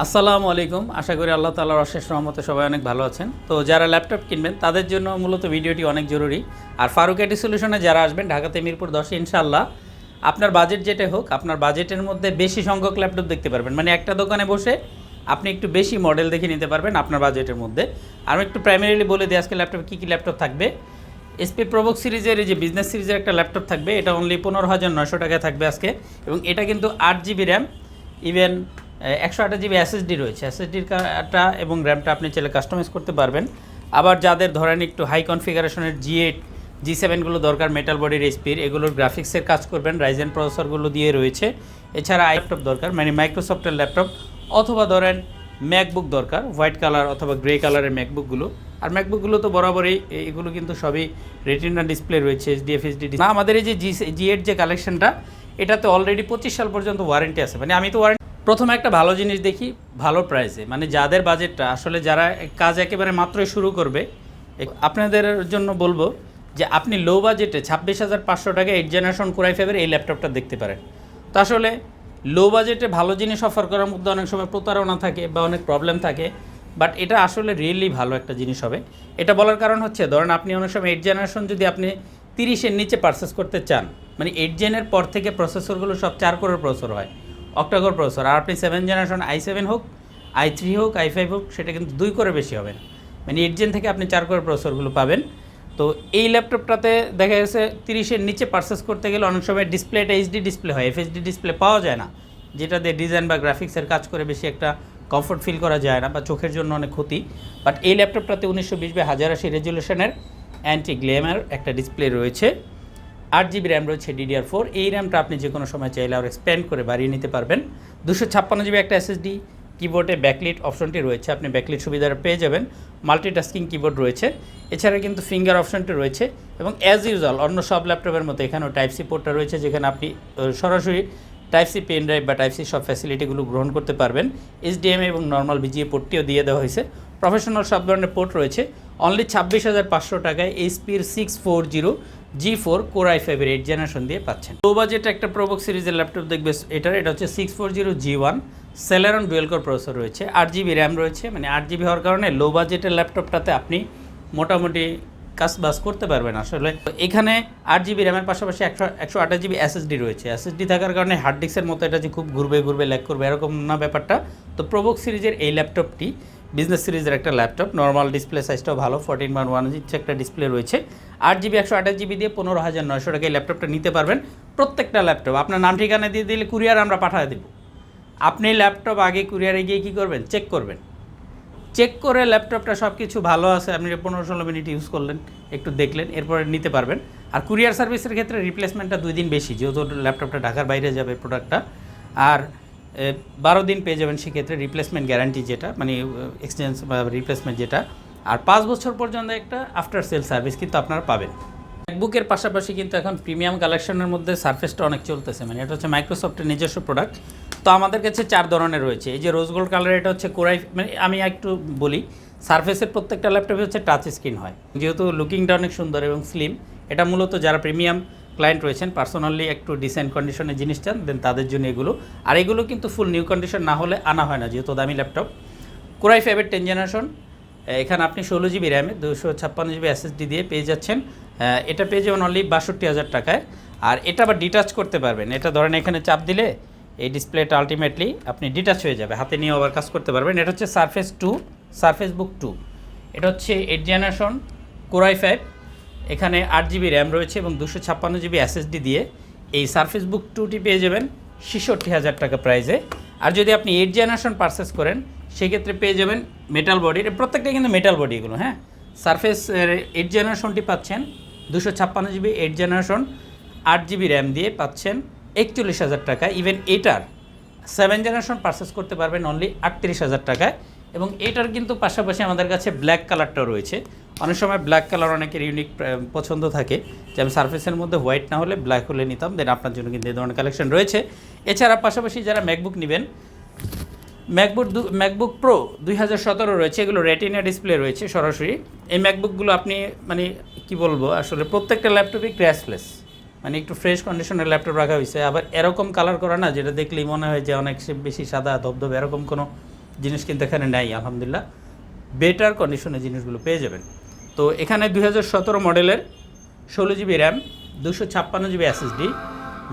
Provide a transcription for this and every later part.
আসসালামু আলাইকুম। আশা করি আল্লাহ তালার অশেষ রহমতে সবাই অনেক ভালো আছেন। তো যারা ল্যাপটপ কিনবেন, তাদের জন্য মূলত ভিডিওটি অনেক জরুরি। আর ফারুক এটি সলিউশনে যারা আসবেন, ঢাকাতে মিরপুর দশে ইনশাল্লাহ আপনার বাজেট যেটা হোক, আপনার বাজেটের মধ্যে বেশি সংখ্যক ল্যাপটপ দেখতে পারবেন। মানে একটা দোকানে বসে আপনি একটু বেশি মডেল দেখে নিতে পারবেন আপনার বাজেটের মধ্যে। আমি একটু প্রাইমারিলি বলে দিই, আজকে ল্যাপটপ কী কী ল্যাপটপ থাকবে। এসপি প্রবক সিরিজের যে বিজনেস সিরিজের একটা ল্যাপটপ থাকবে, এটা অনলি পনেরো হাজার নয়শো টাকায় থাকবে আজকে। এবং এটা কিন্তু আট জিবি র্যাম ইভেন একশো আঠাশ জিবি এসএসডি রয়েছে। এসএসডিটা এবং র্যামটা আপনি চাইলে কাস্টমাইজ করতে পারবেন। আবার যাদের ধরেন একটু হাই কনফিগারেশনের জি এইট জি সেভেনগুলো দরকার মেটাল বডির এসপির এগুলোর গ্রাফিক্সের কাজ করবেন রাইজেন প্রসেসরগুলো দিয়ে রয়েছে। এছাড়া ল্যাপটপ দরকার মানে মাইক্রোসফটের ল্যাপটপ অথবা ধরেন ম্যাকবুক দরকার হোয়াইট কালার অথবা গ্রে কালারের ম্যাকবুকগুলো আর ম্যাকবুকগুলো তো বরাবরই এগুলো কিন্তু সবই রেটিনা ডিসপ্লে রয়েছে এইচডিএফ এইচডি না আমাদের এই যে জি জি এইট যে কালেকশনটা এটাতে অলরেডি পঁচিশ সাল পর্যন্ত ওয়ারেন্টি আছে। মানে আমি তো ওয়ারেন্টি প্রথমে একটা ভালো জিনিস দেখি, ভালো প্রাইসে মানে যাদের বাজেটটা আসলে যারা কাজ একেবারে মাত্রই শুরু করবে আপনাদের জন্য বলব যে আপনি লো বাজেটে ছাব্বিশ হাজার পাঁচশো টাকা এইট জেনারেশন কোরাই ফাইভের এই ল্যাপটপটা দেখতে পারেন। তো আসলে লো বাজেটে ভালো জিনিস অফার করার মধ্যে অনেক সময় প্রতারণা থাকে বা অনেক প্রবলেম থাকে বাট এটা আসলে রিয়েলি ভালো একটা জিনিস হবে। এটা বলার কারণ হচ্ছে, ধরেন আপনি অনেক সময় এইট জেনারেশন যদি আপনি তিরিশের নিচে পারচেস করতে চান মানে এইট জেনের পর থেকে প্রসেসরগুলো সব চার কোরের প্রসেসর হয় অক্টাগর প্রসেসর, আর আপনি সেভেন জেনারেশন আই সেভেন হোক আই থ্রি হোক আই ফাইভ হোক, সেটা কিন্তু দুই করে বেশি হবে না। মানে এইট জেন থেকে আপনি চার করে প্রসেসরগুলো পাবেন। তো এই ল্যাপটপটাতে দেখা গেছে তিরিশের নিচে পারচেস করতে গেলে অনেক সময় ডিসপ্লেটা এইচডি ডিসপ্লে হয় এফএসডি ডিসপ্লে পাওয়া যায় না। যেটা দিয়ে ডিজাইন বা গ্রাফিক্সের কাজ করে বেশি একটা কমফোর্ট ফিল করা যায় না বা চোখের জন্য অনেক ক্ষতি। বাট এই ল্যাপটপটাতে উনিশশো বিশ বাই হাজার আশি রেজুলেশনের অ্যান্টি গ্লেমার একটা ডিসপ্লে রয়েছে। আট জিবি র্যাম রয়েছে ডিডিআর ফোর এই র্যামটা আপনি যে কোনো সময় চাইলে আর এক্সপ্যান্ড করে বাড়িয়ে নিতে পারবেন। দুশো ছাপ্পান্ন জিবি একটা এসএসডি কিবোর্ডে ব্যাকলিট অপশনটি রয়েছে। আপনি ব্যাকলিট সুবিধাটা পেয়ে যাবেন। মাল্টিটাস্কিং কিবোর্ড রয়েছে। এছাড়া কিন্তু ফিঙ্গার অপশনটি রয়েছে। এবং অ্যাজ ইউজুয়াল অন্য সব ল্যাপটপের মতো এখানেও টাইপ সি পোর্টটা রয়েছে, যেখানে আপনি সরাসরি টাইপ সি পেন ড্রাইভ বা টাইপ সি সব ফ্যাসিলিটিগুলো গ্রহণ করতে পারবেন। এইচডিএমআই এবং নর্মাল বিজিএ পোর্টটিও দিয়ে দেওয়া হয়েছে। প্রফেশনাল সব ধরনের পোর্ট রয়েছে। অনলি ছাব্বিশ হাজার পাঁচশো টাকায় এইচপির six four zero G four core I ফাইভের এইট জেনারেশন দিয়ে পাচ্ছেন। লো বাজেট একটা প্রোবক সিরিজের ল্যাপটপ দেখবে, এটার, এটা হচ্ছে six four zero G one Celeron dual processor রয়েছে, আট জিবি র্যাম রয়েছে মানে আট জিবি হওয়ার কারণে লো বাজেটের ল্যাপটপটাতে আপনি মোটামুটি কাজ বাজ করতে পারবেন আসলে। তো এখানে আট জিবি র্যামের পাশাপাশি একশো একশো আঠাশ জিবি এসএসডি রয়েছে। এসএসডি থাকার কারণে হার্ড ডিস্কের মতো এটা যে খুব ঘুরবে ঘুরবে ল্যাক করবে, এরকম না ব্যাপারটা। তো প্রোবক সিরিজের এই ল্যাপটপটি বিজনেস সিরিজের একটা ল্যাপটপ নর্মাল ডিসপ্লে সাইজটাও ভালো ফোরটিন ওয়ান ওয়ান ইঞ্চ একটা ডিসপ্লে রয়েছে। আট জিবি একশো আঠাশ জিবি দিয়ে পনেরো হাজার নয়শো টাকা এই ল্যাপটপটা নিতে পারবেন। প্রত্যেকটা ল্যাপটপ আপনার নাম, ঠিকানা দিয়ে দিলে কুরিয়ার আমরা পাঠিয়ে দেবো। আপনি ল্যাপটপ আগে কুরিয়ারে গিয়ে কী করবেন? চেক করবেন। চেক করে ল্যাপটপটা সব কিছু ভালো আছে, আপনি পনেরো ষোলো মিনিট ইউজ করলেন, একটু দেখলেন, এরপরে নিতে পারবেন। আর কুরিয়ার সার্ভিসের ক্ষেত্রে রিপ্লেসমেন্টটা দুই দিন বেশি, যেহেতু ল্যাপটপটা ঢাকার বাইরে যাবে প্রোডাক্টটা আর বারো দিন পেয়ে যাবেন সেক্ষেত্রে রিপ্লেসমেন্ট গ্যারান্টি যেটা মানে এক্সচেঞ্জ বা রিপ্লেসমেন্ট যেটা। আর পাঁচ বছর পর্যন্ত একটা আফটার সেল সার্ভিস কিন্তু আপনারা পাবেন। ম্যাকবুকের পাশাপাশি কিন্তু এখন প্রিমিয়াম কালেকশনের মধ্যে সার্ফেসটা অনেক চলতেছে মানে এটা হচ্ছে মাইক্রোসফটের নিজস্ব প্রোডাক্ট তো আমাদের কাছে চার ধরনের রয়েছে। এই যে রোজ গোল্ড কালার এটা হচ্ছে কোরাই মানে আমি একটু বলি সার্ফেসের প্রত্যেকটা ল্যাপটপে হচ্ছে টাচ স্ক্রিন হয়। যেহেতু লুকিংটা অনেক সুন্দর এবং স্লিম এটা মূলত যারা প্রিমিয়াম ক্লায়েন্ট রয়েছেন পার্সোনালি একটু ডিসেন্ট কন্ডিশনের জিনিস চান দেন তাদের জন্য এগুলো। আর এগুলো কিন্তু ফুল নিউ কন্ডিশন না হলে আনা হয় না, যেহেতু দামি ল্যাপটপ কোরাই ফাইভের টেন জেনারেশন এখানে আপনি ষোলো জিবি র্যামে দুশো ছাপ্পান্ন জিবি এসএসডি দিয়ে পেয়ে যাচ্ছেন। এটা পেয়ে যাবেন অনলি বাষট্টি হাজার টাকায়। আর এটা আবার ডিটাচ করতে পারবেন। এটা ধরেন এখানে চাপ দিলে এই ডিসপ্লেটা আলটিমেটলি আপনি ডিটাচ হয়ে যাবে, হাতে নিয়ে আবার কাজ করতে পারবেন। এটা হচ্ছে Surface two Surface Book two এটা হচ্ছে এইট জেনারেশন কোরাই ফাইভ এখানে আট জিবি র্যাম রয়েছে এবং দুশো ছাপ্পান্ন জিবি এসএসডি দিয়ে এই সার্ফেস বুক টুটি পেয়ে যাবেন ছেষট্টি হাজার টাকা প্রাইজে আর যদি আপনি এইট জেনারেশন পারচেস করেন, সেক্ষেত্রে পেয়ে যাবেন মেটাল বডির প্রত্যেকটা কিন্তু মেটাল বডি এগুলো হ্যাঁ? সার্ফেস এইট জেনারেশনটি পাচ্ছেন, দুশো ছাপ্পান্ন জিবি এইট জেনারেশন আট জিবি র্যাম দিয়ে পাচ্ছেন একচল্লিশ হাজার টাকা। ইভেন এটার সেভেন জেনারেশন পারচেস করতে পারবেন অনলি আটত্রিশ হাজার টাকায়। এবং এটার কিন্তু পাশাপাশি আমাদের কাছে ব্ল্যাক কালারটাও রয়েছে। অনেক সময় ব্ল্যাক কালার অনেকের ইউনিক পছন্দ থাকে। যেমন সার্ফেসের মধ্যে হোয়াইট না হলে ব্ল্যাক হলে নিতাম দেন আপনার জন্য কিন্তু এই ধরনের কালেকশন রয়েছে। এছাড়া পাশাপাশি যারা ম্যাকবুক নেবেন ম্যাকবুক ম্যাকবুক প্রো দুই হাজার সতেরো রয়েছে, এগুলো রেটিনা ডিসপ্লে রয়েছে সরাসরি। এই ম্যাকবুকগুলো আপনি মানে কি বলব, আসলে প্রত্যেকটা ল্যাপটপই ক্র্যাশলেস মানে একটু ফ্রেশ কন্ডিশনের ল্যাপটপ রাখা হয়েছে। আবার এরকম কালার করা না, যেটা দেখলেই মনে হয় যে অনেক বেশি সাদা, ধবধবে, এরকম কোনো জিনিস কিন্তু এখানে নেই, আলহামদুলিল্লাহ। বেটার কন্ডিশনে জিনিসগুলো পেয়ে যাবেন। তো এখানে দুই হাজার সতেরো মডেলের ষোলো জিবি র্যাম দুশো ছাপ্পান্ন জিবি এসএসডি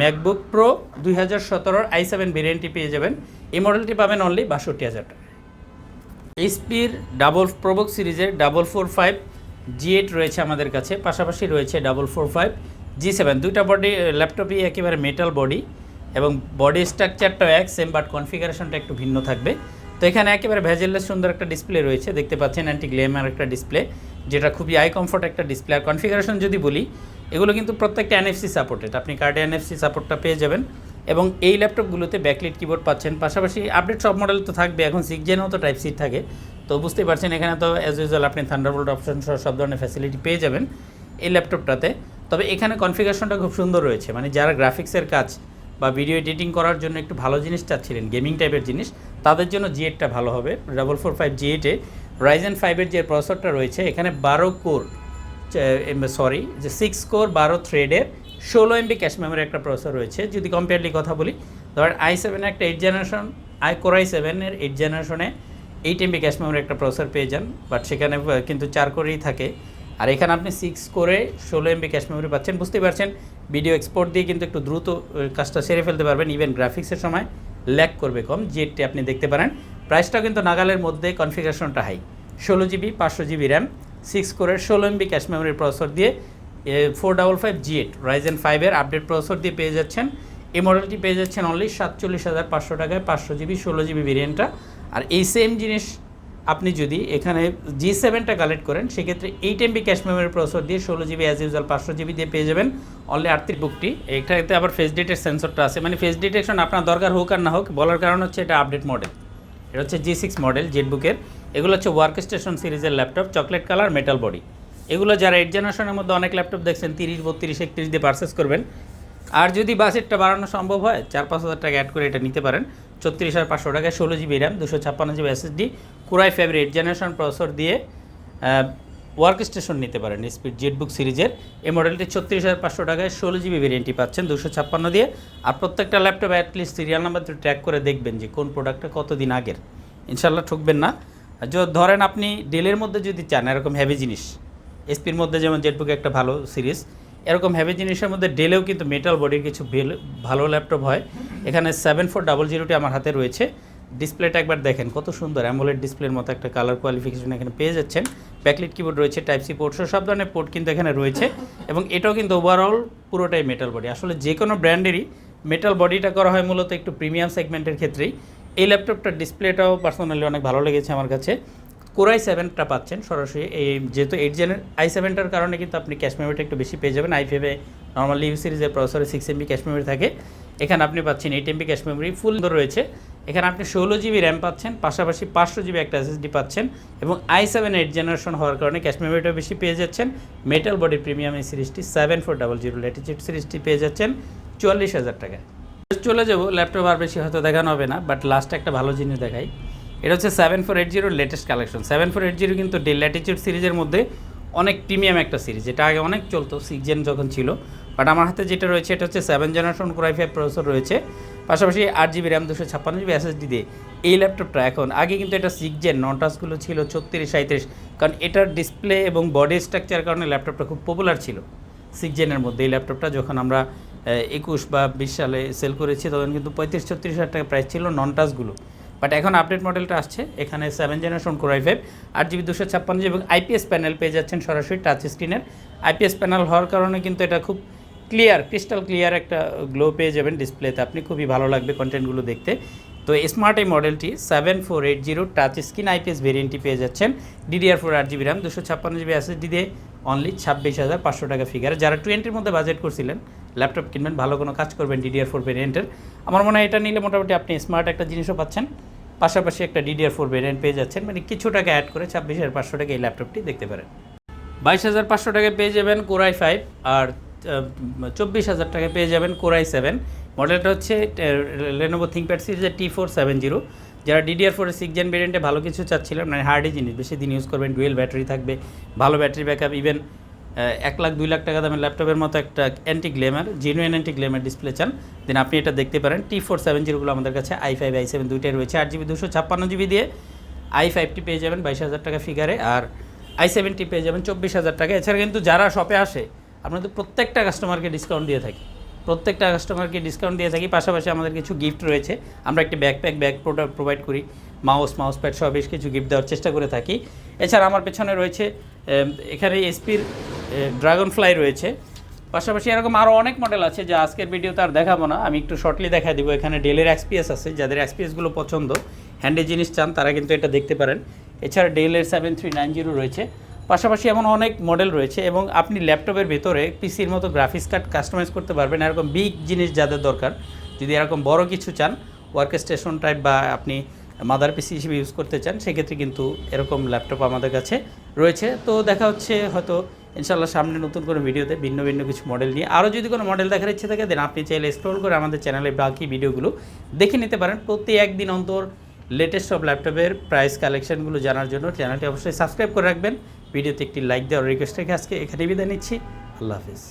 ম্যাকবুক প্রো দুই হাজার সতেরোর আই সেভেন ভেরিয়েন্টটি পেয়ে যাবেন। এই মডেলটি পাবেন অনলি বাষট্টি হাজার টাকা এইচপির ডাবল প্রবক সিরিজের double four five G eight রয়েছে আমাদের কাছে, পাশাপাশি রয়েছে double four five G seven দুইটা বডি ল্যাপটপই একেবারে মেটাল বডি এবং বডি স্ট্রাকচারটাও এক সেম বাট কনফিগারেশনটা একটু ভিন্ন থাকবে। তো এখানে একেবারে ভ্যাজেলের সুন্দর একটা ডিসপ্লে রয়েছে, দেখতে পাচ্ছেন অ্যান্টি গ্লেমার একটা ডিসপ্লে যেটা খুবই আই কমফোর্ট একটা ডিসপ্লে আর কনফিগারেশন যদি বলি, এগুলো কিন্তু প্রত্যেকটা এনএফসি সাপোর্টেড আপনি কার্ডে এনএফসি সাপোর্টটা পেয়ে যাবেন এবং এই ল্যাপটপগুলোতে ব্যাকলিট কিবোর্ড পাচ্ছেন। পাশাপাশি আপডেট সব মডেল তো থাকবে, এখন সিক্স জেনও তো টাইপ সি থাকে। তো বুঝতেই পারছেন, এখানে তো অ্যাজ ইউজুয়াল আপনি থান্ডারবোল্ট অপশন সহ সব ধরনের ফ্যাসিলিটি পেয়ে যাবেন এই ল্যাপটপটাতে তবে এখানে কনফিগারেশনটা খুব সুন্দর রয়েছে। মানে যারা গ্রাফিক্সের কাজ বা ভিডিও এডিটিং করার জন্য একটু ভালো জিনিস চাচ্ছিলেন গেমিং টাইপের জিনিস, তাদের জন্য জি এইটটা ভালো হবে। ডাবল ফোর ফাইভ জি এইটে রাইজেন ফাইভের যে প্রসেসরটা রয়েছে, এখানে বারো কোর সরি যে সিক্স কোর বারো থ্রেডের ষোলো এমবি ক্যাশ মেমোরি একটা প্রসেসর রয়েছে। যদি কম্পেয়ারলি কথা বলি ধরেন আই সেভেনের একটা eight generation I core I সেভেনের এইট জেনারেশনে এইট এমবি ক্যাশ মেমোরি একটা প্রসেসর পেয়ে যান বাট সেখানে কিন্তু চার কোরেই থাকে। আর এখানে আপনি সিক্স করে ষোলো এমবি ক্যাশ মেমোরি পাচ্ছেন। বুঝতেই পারছেন ভিডিও এক্সপোর্ট দিয়ে কিন্তু একটু দ্রুত কাজটা সেরে ফেলতে পারবেন। ইভেন গ্রাফিক্সের সময় ল্যাক করবে কম জেটটি আপনি দেখতে পারেন। প্রাইসটাও কিন্তু নাগালের মধ্যে কনফিগারেশনটা হাই ষোলো জিবি পাঁচশো জিবি র্যাম সিক্স কোরের ষোলো এমবি ক্যাশ মেমোরির প্রসেসর দিয়ে four double five G eight Ryzen ফাইভের আপডেট প্রসেসর দিয়ে পেয়ে যাচ্ছেন। এই মডেলটি পেয়ে যাচ্ছেন অনলি সাতচল্লিশ হাজার পাঁচশো টাকায়, পাঁচশো জিবি ষোলো জিবি ভেরিয়েন্টটা আর এই সেম জিনিস আপনি যদি এখানে জি সেভেনটা কালেক্ট করেন, সেক্ষেত্রে eight MB cache memory processor দিয়ে ষোলো জিবি অ্যাজ ইউজাল পাঁচশো জিবি দিয়ে পেয়ে যাবেন। অনলি আটত্রিশ বুকটি এটাতে আবার ফেস ডেটের সেন্সরটা আছে। মানে ফেস ডিটেকশন আপনার দরকার হোক আর না হোক, বলার কারণ হচ্ছে এটা আপডেট মডেল এটা হচ্ছে জি সিক্স মডেল জেটবুকের এগুলো হচ্ছে ওয়ার্ক স্টেশন সিরিজের laptop chocolate colour metal body এগুলো যারা এইট জেনারেশনের মধ্যে অনেক ল্যাপটপ দেখছেন, তিরিশ, বত্রিশ, একত্রিশ দিয়ে পারচেস করবেন। আর যদি বাজেটটা বাড়ানো সম্ভব হয়, চার পাঁচ হাজার টাকা অ্যাড করে এটা নিতে পারেন। ছত্রিশ হাজার পাঁচশো টাকায় ষোলো জিবি র্যাম দুশো ছাপ্পান্ন জিবি এসএসডি কুরাই ফেব্রিক এইট জেনারেশন প্রসেসর দিয়ে ওয়ার্ক স্টেশন নিতে পারেন স্পিড জেটবুক সিরিজের। এই মডেলটি ছত্রিশ হাজার পাঁচশো টাকায় ষোলো জিবি ভেরিয়েন্টটি পাচ্ছেন দুশো ছাপ্পান্ন দিয়ে। আর প্রত্যেকটা laptop at least serial number track করে দেখবেন যে কোন প্রোডাক্টটা কতদিন আগের। ইনশাল্লাহ ঠকবেন না। আর য- ধরেন আপনি ডেলের মধ্যে যদি চান, এরকম হেভি জিনিস এসপির মধ্যে যেমন জেটবুক একটা ভালো সিরিজ, এরকম হেভি জিনিসের মধ্যে ডেলেও কিন্তু মেটাল বডির কিছু ভালো ল্যাপটপ হয়। এখানে সেভেন ফোর ডাবল জিরোটি আমার হাতে রয়েছে। ডিসপ্লেটা একবার দেখেন, কত সুন্দর অ্যামোলেড ডিসপ্লের মতো একটা কালার কোয়ালিফিকেশন এখানে পেয়ে যাচ্ছেন। ব্যাকলিট কিবোর্ড রয়েছে টাইপ সি পোর্ট সব ধরনের পোর্ট কিন্তু এখানে রয়েছে এবং এটাও কিন্তু ওভারঅল পুরোটাই মেটাল বডি আসলে যে কোনো ব্র্যান্ডেরই মেটাল বডিটা করা হয় মূলত একটু প্রিমিয়াম সেগমেন্টের ক্ষেত্রেই। এই ল্যাপটপটার ডিসপ্লেটাও পার্সোনালি অনেক ভালো লেগেছে আমার কাছে। কোরাই সেভেনটা পাচ্ছেন সরাসরি। এই যেহেতু এইট জেনের আই সেভেনটার কারণে কিন্তু আপনি ক্যাশ মেমোরিটা একটু বেশি পেয়ে যাবেন। আই ফাইভে নর্মালি ইউ সিরিজের প্রসেসরে সিক্স এমবি ক্যাশ মেমোরি থাকে। এখানে আপনি পাচ্ছেন eight MB cache memory full রয়েছে। এখানে আপনি ষোলো জিবি র্যাম পাচ্ছেন, পাশাপাশি পাঁচশো জিবি একটা এসএসডি পাচ্ছেন এবং আই সেভেন এইট জেনারেশন হওয়ার কারণে ক্যাশ মেমোরিটা বেশি পেয়ে যাচ্ছেন। মেটাল বডি প্রিমিয়াম এই সিরিজটি seven four double zero Latitude সিরিজটি পেয়ে যাচ্ছেন চুয়াল্লিশ হাজার টাকায়। চলে যাব ল্যাপটপ আর বেশি হয়তো দেখানো হবে না বাট লাস্ট একটা ভালো জিনিস দেখাই। এটা হচ্ছে সেভেন ফোর এইট জিরোর latest collection seven four eight zero কিন্তু ডেল ল্যাটিচিউড সিরিজের মধ্যে অনেক প্রিমিয়াম একটা সিরিজ এটা আগে অনেক চলতো সিক্স জেন যখন ছিল বাট আমার হাতে যেটা রয়েছে, এটা হচ্ছে seven generation core i five processor রয়েছে। পাশাপাশি আট জিবি র্যাম দুশো ছাপ্পান্ন জিবি এসএসডি দিয়ে এই ল্যাপটপটা এখন। আগে কিন্তু এটা সিক্স জেন নটাসগুলো ছিল ছত্রিশ সাঁত্রিশ কারণ এটার ডিসপ্লে এবং বডি স্ট্রাকচার কারণে ল্যাপটপটা খুব পপুলার ছিল। সিক্স জেনের মধ্যে এই ল্যাপটপটা যখন আমরা একুশ বা বিশ সালে সেল করেছি, তখন কিন্তু পঁয়ত্রিশ, ছত্রিশ হাজার টাকা প্রাইস ছিল নন টাচগুলো বাট এখন আপডেট মডেলটা আসছে, এখানে seven generation core i five আট জিবি দুশো ছাপ্পান্ন জিবি এবং আইপিএস প্যানেল পেয়ে যাচ্ছেন সরাসরি টাচ স্ক্রিনের আইপিএস প্যানেল হওয়ার কারণে কিন্তু এটা খুব ক্লিয়ার, ক্রিস্টাল ক্লিয়ার একটা গ্লো পেয়ে যাবেন ডিসপ্লেতে আপনি খুবই ভালো লাগবে কন্টেন্টগুলো দেখতে। তো স্মার্ট এই মডেলটি seven four eight zero touch screen IPS ভেরিয়েন্টটি পেয়ে যাচ্ছেন। ডিডিআর ফোর আট জিবি র্যাম দুশো ছাপ্পান্ন জিবি এসএসডি দিয়ে অনলি ছাব্বিশ হাজার পাঁচশো টাকা ফিগার যারা টোয়েন্টির মধ্যে বাজেট করছিলেন ল্যাপটপ কিনবেন, ভালো কোনো কাজ করবেন ডিডিআর ফোর ভেরিয়েন্টের আমার মনে হয় এটা নিলে মোটামুটি আপনি স্মার্ট একটা জিনিসও পাচ্ছেন। পাশাপাশি একটা ডিডিআর ফোর ভেরিয়েন্ট পেয়ে যাচ্ছেন। মানে কিছু টাকা অ্যাড করে ছাব্বিশ হাজার পাঁচশো টাকা এই ল্যাপটপটি দেখতে পারেন। বাইশ হাজার পাঁচশো টাকায় পেয়ে যাবেন কোরাই ফাইভ আর চব্বিশ হাজার টাকায় পেয়ে যাবেন কোরাই সেভেন। মডেলটা হচ্ছে লেনোভো থিঙ্কপ্যাড সিরিজের টি ফোর সেভেন জিরো যারা ডিডিআর ফোরের সিক্স জেন ভেরিয়েন্টে ভালো কিছু চাচ্ছিলেন মানে হার্ডি জিনিস, বেশি দিন ইউজ করবেন ডুয়েল ব্যাটারি থাকবে, ভালো ব্যাটারি ব্যাকআপ ইভেন এক লাখ, দুই লাখ টাকা দামের ল্যাপটপের মতো একটা anti glare genuine anti glare display চান দেন আপনি এটা দেখতে পারেন। টি ফোর সেভেন জিরোগুলো আমাদের কাছে আই ফাইভ আই সেভেন দুইটাই রয়েছে, আট জিবি দুশো ছাপ্পান্ন জিবি দিয়ে। আই ফাইভটি পেয়ে যাবেন বাইশ হাজার টাকা ফিগারে আর আই সেভেনটি পেয়ে যাবেন চব্বিশ হাজার টাকা। এছাড়া কিন্তু যারা শপে আসে আমরা তো প্রত্যেকটা কাস্টমারকে ডিসকাউন্ট দিয়ে থাকি। প্রত্যেকটা কাস্টমারকে ডিসকাউন্ট দিয়ে থাকি, পাশাপাশি আমাদের কিছু গিফট রয়েছে। আমরা একটি ব্যাকপ্যাক ব্যাগ প্রোডাক্ট প্রোভাইড করি। মাউস মাউস প্যাড সহ বেশ কিছু গিফট দেওয়ার চেষ্টা করে থাকি। এছাড়া আমার পেছনে রয়েছে এখানে এসপির ড্রাগন ফ্লাই রয়েছে। পাশাপাশি এরকম আরও অনেক মডেল আছে যা আজকের ভিডিওতে আর দেখাবো না। আমি একটু শর্টলি দেখা দিব। এখানে ডেলের এক্সপিএস আছে। যাদের এক্সপিএসগুলো পছন্দ হ্যান্ডে জিনিস চান, তারা কিন্তু এটা দেখতে পারেন। এছাড়া ডেলের সেভেন থ্রি নাইন জিরো রয়েছে। পাশাপাশি এমন অনেক মডেল রয়েছে এবং আপনি ল্যাপটপের ভেতরে পিসির মতো গ্রাফিক্স কার্ড কাস্টমাইজ করতে পারবেন, এরকম বিগ জিনিস যাদের দরকার। যদি এরকম বড় কিছু চান ওয়ার্ক স্টেশন টাইপ বা আপনি মাদার পিসি হিসেবে ইউজ করতে চান, সেক্ষেত্রে কিন্তু এরকম ল্যাপটপ আমাদের কাছে রয়েছে। তো দেখা হচ্ছে হয়তো ইনশাল্লাহ সামনে নতুন কোনো ভিডিওতে ভিন্ন ভিন্ন কিছু মডেল নিয়ে। আরও যদি কোনো মডেল দেখার ইচ্ছে থাকে দেন আপনি চাইলে স্ক্রল করে আমাদের চ্যানেলে বাকি ভিডিওগুলো দেখে নিতে পারেন। প্রতি একদিন অন্তর লেটেস্ট সব ল্যাপটপের প্রাইস কালেকশনগুলো জানার জন্য চ্যানেলটি অবশ্যই সাবস্ক্রাইব করে রাখবেন। ভিডিওতে একটি লাইক দেওয়ার রিকোয়েস্ট রেখে আজকে এখানে বিদায় নিচ্ছি। আল্লাহ হাফিজ।